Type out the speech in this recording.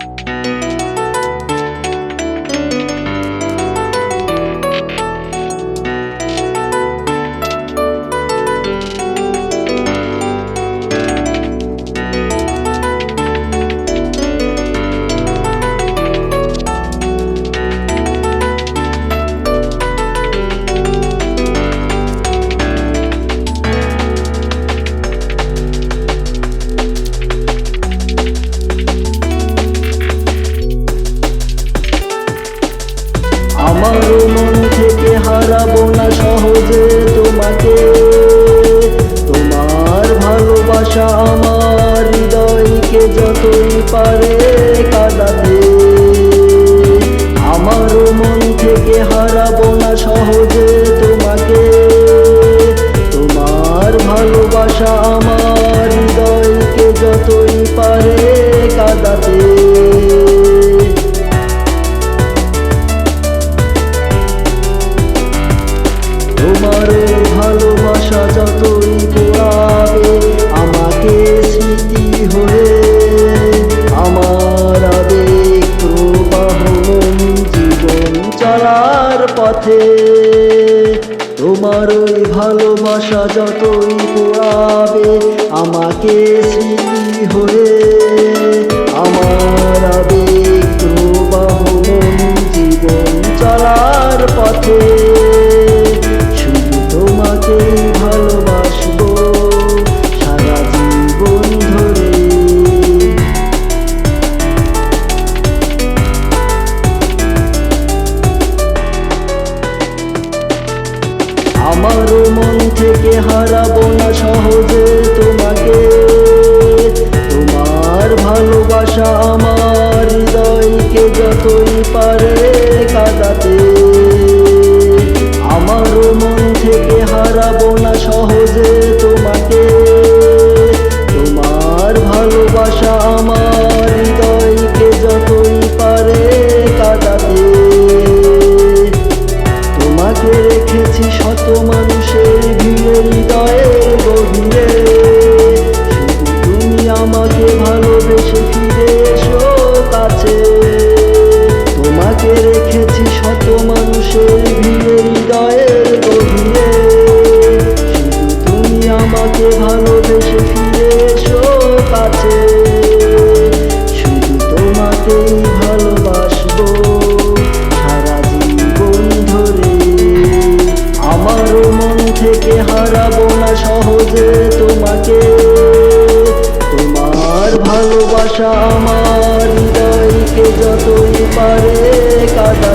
you যতই পারে কাটাতে আমারও মন থেকে হারাবো না সহজে। চলার পথে। তোমার ওই ভালোবাসা যতই পোড়াবে আমাকে হারাবো না সহজে তোমাকে। তোমার ভালোবাসা আমার হৃদয়কে যতই পারে কাদাতে। আমারও মন থেকে হারাবো না পারে কাদা।